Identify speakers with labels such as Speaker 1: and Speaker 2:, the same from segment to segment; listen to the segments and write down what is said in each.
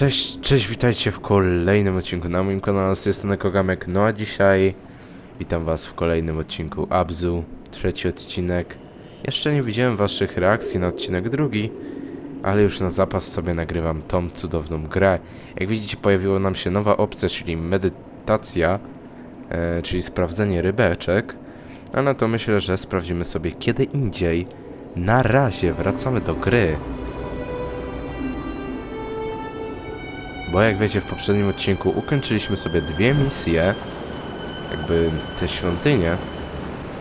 Speaker 1: Cześć, cześć, witajcie w kolejnym odcinku na moim kanale, z tej strony Kogamek, no a dzisiaj witam was w kolejnym odcinku Abzu, trzeci odcinek. Jeszcze nie widziałem waszych reakcji na odcinek drugi, ale już na zapas sobie nagrywam tą cudowną grę. Jak widzicie pojawiła nam się nowa opcja, czyli medytacja, e, czyli sprawdzenie rybeczek, a na to myślę, że sprawdzimy sobie kiedy indziej. Na razie wracamy do gry. Bo jak wiecie w poprzednim odcinku ukończyliśmy sobie dwie misje, jakby te świątynie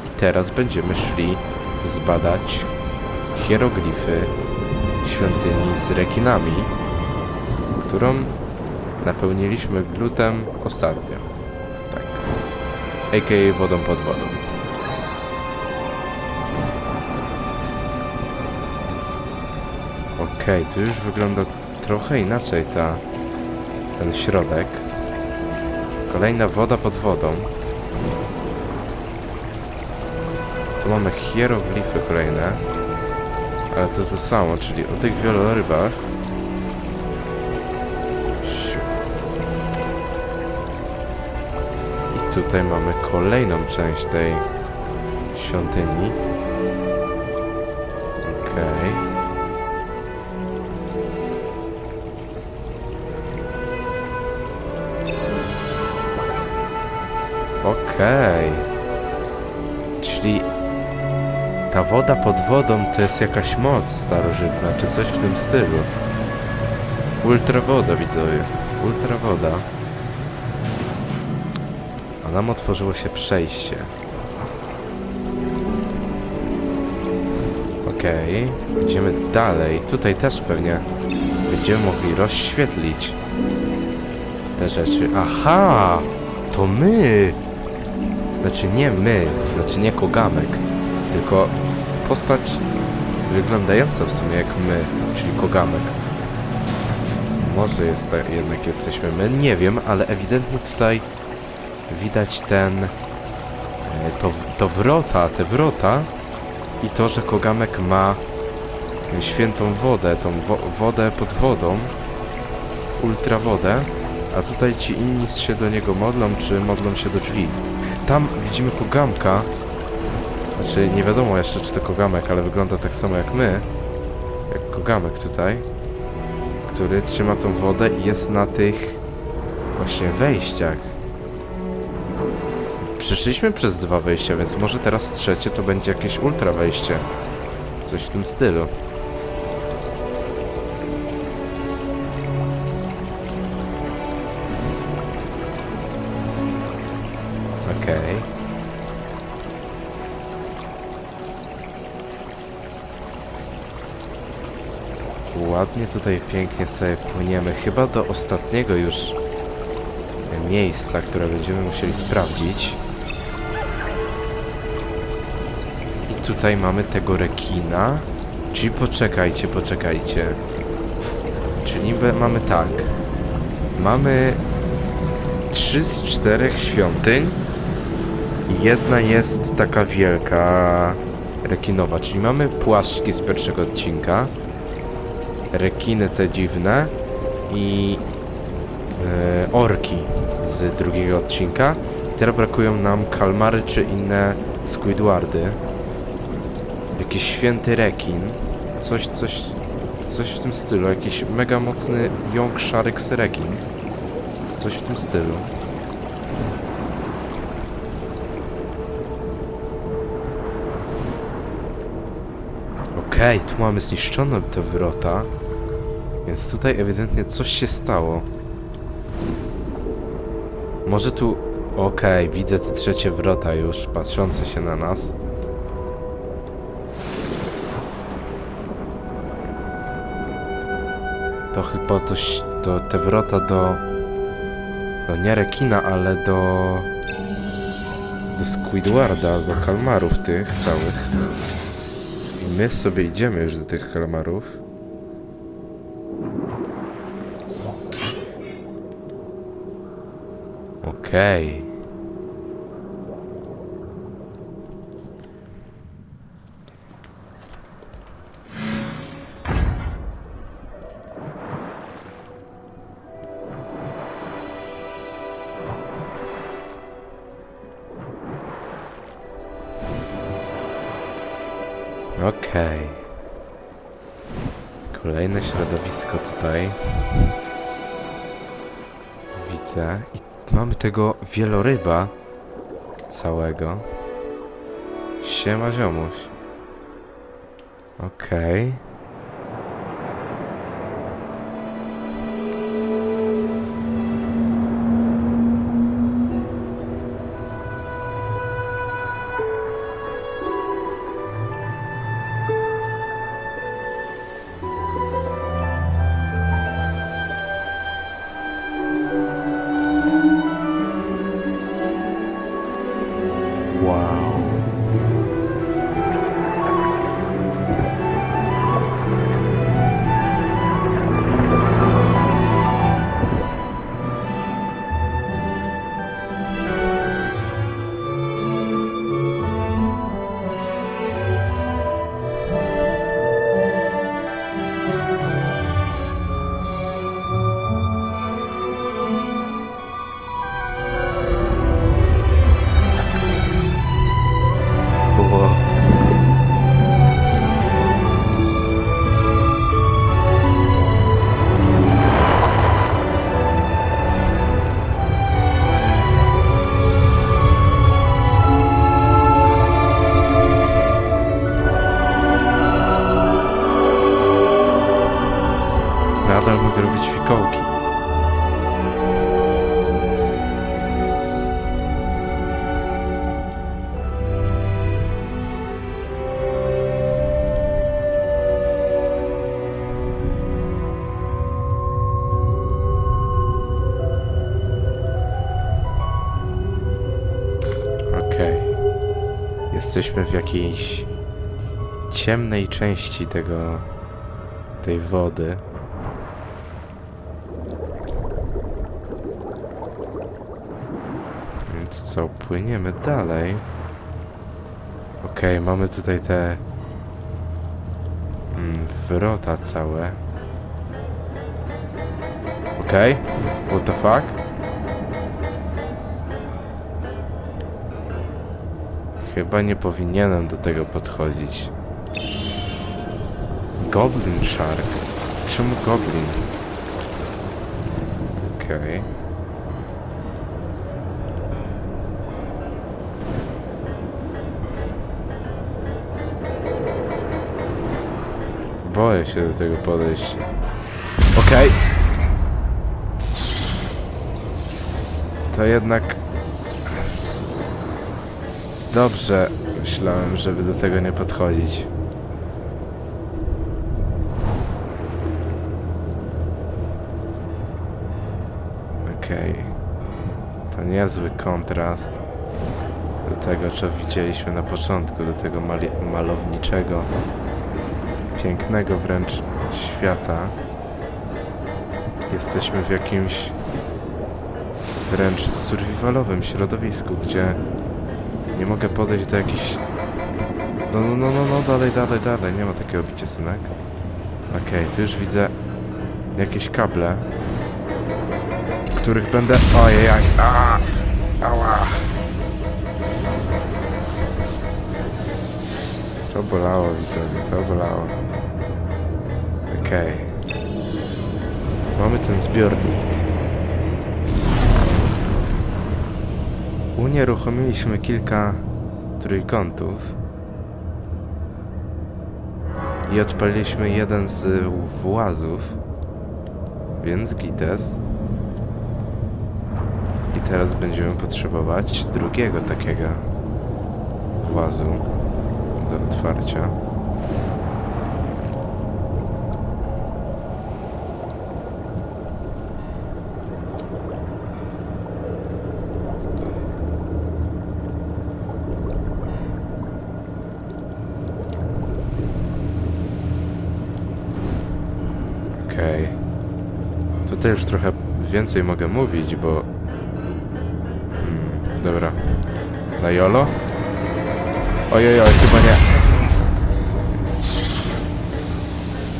Speaker 1: i teraz będziemy szli zbadać hieroglify świątyni z rekinami, którą napełniliśmy glutem ostatnio. Tak. A.k.a. wodą pod wodą. Okej, tu już wygląda trochę inaczej ta ten środek. Kolejna woda pod wodą. Tu mamy hieroglify kolejne. Ale to to samo, czyli o tych wielorybach. I tutaj mamy kolejną część tej świątyni. Okej. Okej. Czyli ta woda pod wodą to jest jakaś moc starożytna, czy coś w tym stylu. Ultrawoda widzowie. Ultrawoda. A nam otworzyło się przejście. Okej. Idziemy dalej. Tutaj też pewnie będziemy mogli rozświetlić te rzeczy. Aha! To my! Znaczy nie my, znaczy nie Kogamek, tylko postać wyglądająca w sumie jak my, czyli Kogamek. Może jest tak, jednak jesteśmy my, nie wiem, ale ewidentnie tutaj widać ten, e, to, to wrota, te wrota i to, że Kogamek ma świętą wodę, tą wo wodę pod wodą, ultrawodę, a tutaj ci inni się do niego modlą, czy modlą się do drzwi. Tam widzimy kogamka. Znaczy, nie wiadomo jeszcze, czy to kogamek, ale wygląda tak samo jak my. Jak kogamek tutaj. Który trzyma tą wodę i jest na tych właśnie wejściach. Przyszliśmy przez dwa wejścia, więc może teraz trzecie to będzie jakieś ultra wejście. Coś w tym stylu. Ładnie tutaj pięknie sobie płyniemy. Chyba do ostatniego już miejsca, które będziemy musieli sprawdzić. I tutaj mamy tego rekina. Czyli poczekajcie, poczekajcie. Czyli mamy tak. Mamy trzy z czterech świątyń. Jedna jest taka wielka rekinowa, czyli mamy płaszczki z pierwszego odcinka, rekiny te dziwne i e, orki z drugiego odcinka. Teraz brakują nam kalmary czy inne squidwardy. Jakiś święty rekin, coś, coś, coś w tym stylu, jakiś mega mocny Yorkshire rekin, coś w tym stylu. Okej, tu mamy zniszczone te wrota. Więc tutaj ewidentnie coś się stało. Może tu... Okej, widzę te trzecie wrota już, patrzące się na nas. To chyba to, to te wrota do... Do nie rekina, ale do... Do Squidwarda, do kalmarów tych całych. I my sobie idziemy już do tych kalamarów. Okej. Okay. Okej. Okay. Kolejne środowisko tutaj. Widzę. I mamy tego wieloryba całego. Siema ziomuś. Okej. Wow. Jesteśmy w jakiejś ciemnej części tego tej wody. Więc co, płyniemy dalej. Okej, mamy tutaj te mm, wrota całe. Okej, what the fuck? Chyba nie powinienem do tego podchodzić. Goblin Shark. Czemu Goblin? Okej. Boję się do tego podejść. Okej. To jednak... Dobrze myślałem, żeby do tego nie podchodzić. Okej. To niezły kontrast do tego, co widzieliśmy na początku, do tego malowniczego, pięknego wręcz świata. Jesteśmy w jakimś wręcz survivalowym środowisku, gdzie nie mogę podejść do jakichś... No, no, no, no, no, dalej, dalej, dalej, nie ma takiego bicia, synek. Okej, tu już widzę jakieś kable, których będę... Ojej, a, ała. To bolało, widzowie, to bolało. Okej. Mamy ten zbiornik. Unieruchomiliśmy kilka trójkątów. I odpaliliśmy jeden z włazów. Więc gites. I teraz będziemy potrzebować drugiego takiego włazu do otwarcia. Okej. Tutaj już trochę więcej mogę mówić, bo... Hmm, dobra. Na jolo? Ojej, oj, chyba nie.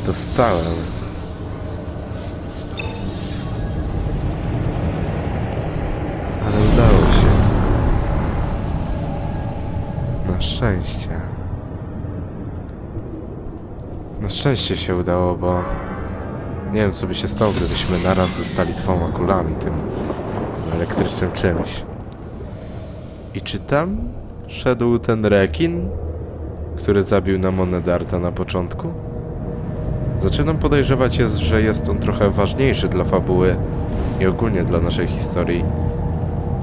Speaker 1: Dostałem. Ale udało się. Na szczęście. Na szczęście się udało, bo nie wiem co by się stało, gdybyśmy naraz dostali dwoma kulami tym, tym elektrycznym czymś. I czy tam szedł ten rekin, który zabił nam Onedarta na początku? Zaczynam podejrzewać, jest, że jest on trochę ważniejszy dla fabuły i ogólnie dla naszej historii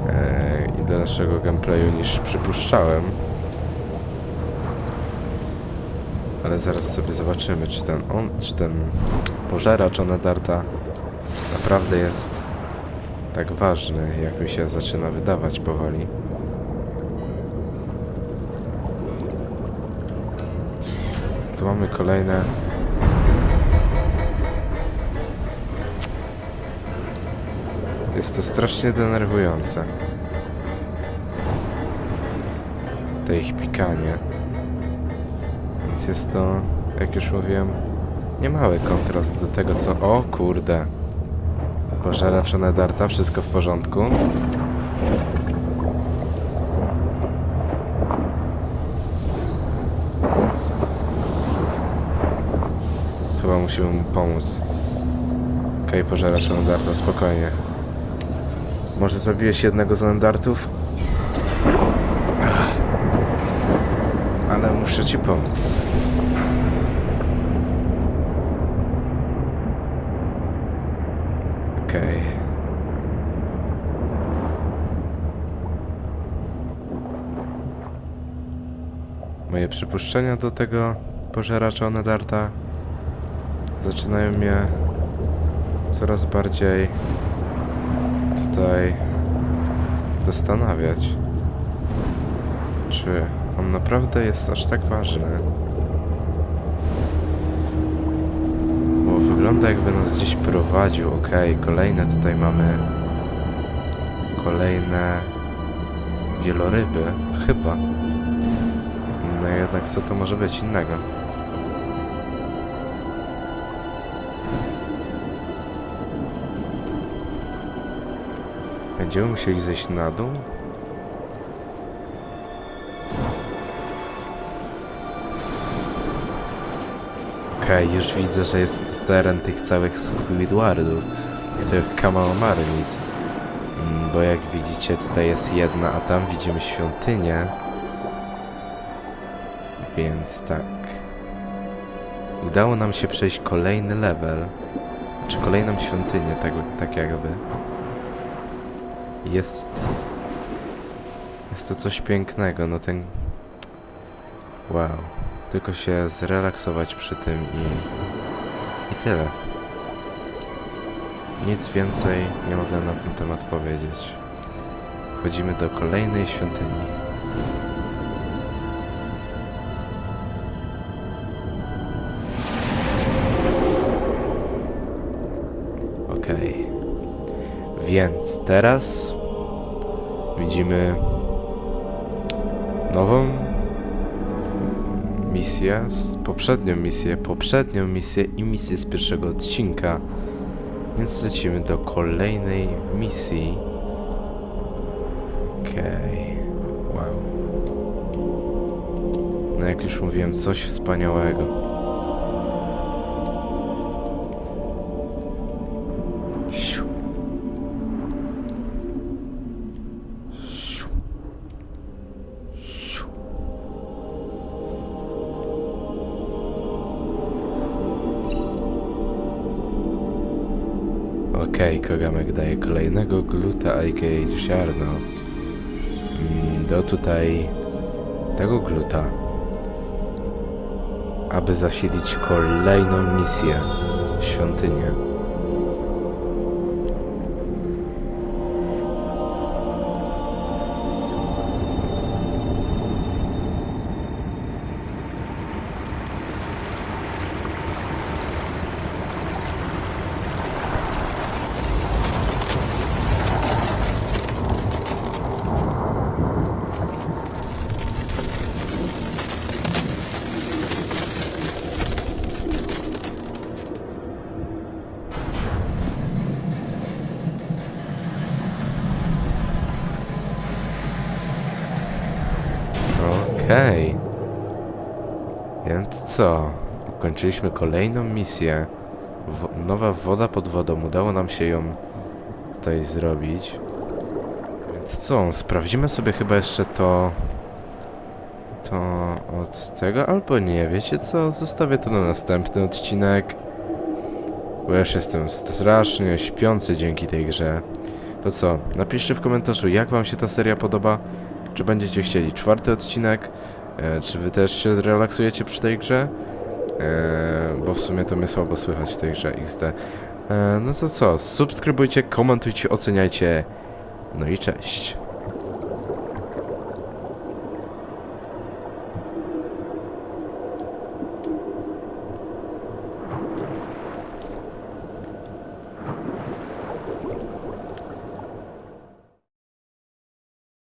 Speaker 1: e, i dla naszego gameplayu niż przypuszczałem. Ale zaraz sobie zobaczymy, czy ten on, czy ten pożeracz Onedarta naprawdę jest tak ważny, jak mi się zaczyna wydawać powoli. Tu mamy kolejne. Jest to strasznie denerwujące. To ich pikanie. Więc jest to, jak już mówiłem, niemały kontrast do tego, co... O kurde! Pożeracz Nedarta, wszystko w porządku. Chyba musimy mu pomóc. Okej, okay, pożeracz Nedarta, spokojnie. Może zabiłeś jednego z Nedartów? Ale muszę ci pomóc. Okej. Moje przypuszczenia do tego pożeracza Nedarta zaczynają mnie coraz bardziej tutaj zastanawiać. Czy on naprawdę jest aż tak ważny? Bo wygląda jakby nas gdzieś prowadził. Okej, kolejne tutaj mamy kolejne wieloryby. Chyba. No jednak co to może być innego? Będziemy musieli zejść na dół? Okej, już widzę, że jest teren tych całych Squidwardów, tych całych Kamamarnic. Mm, Bo jak widzicie, tutaj jest jedna, a tam widzimy świątynię. Więc tak. Udało nam się przejść kolejny level. Czy kolejną świątynię, tak, tak jakby. Jest... Jest to coś pięknego, no ten... Wow. Tylko się zrelaksować przy tym i... I tyle. Nic więcej nie mogę na ten temat powiedzieć. Wchodzimy do kolejnej świątyni. Okej. Więc teraz widzimy nową misję, poprzednią misję, poprzednią misję i misję z pierwszego odcinka. Więc lecimy do kolejnej misji. Okej. Wow. No jak już mówiłem, coś wspaniałego. Okej, Kogamek daje kolejnego gluta, a.k.a. ziarno. Mm, Do tutaj tego gluta, aby zasilić kolejną misję, świątynię. Okej. Więc co? Ukończyliśmy kolejną misję. Nowa woda pod wodą. Udało nam się ją tutaj zrobić. Więc co? Sprawdzimy sobie chyba jeszcze to... To od tego, albo nie, wiecie co? Zostawię to na następny odcinek. Bo już jestem strasznie śpiący dzięki tej grze. To co? Napiszcie w komentarzu, jak wam się ta seria podoba. Czy będziecie chcieli czwarty odcinek? E, czy wy też się zrelaksujecie przy tej grze? E, bo w sumie to mnie słabo słychać w tej grze XD. E, no to co? Subskrybujcie, komentujcie, oceniajcie. No i cześć.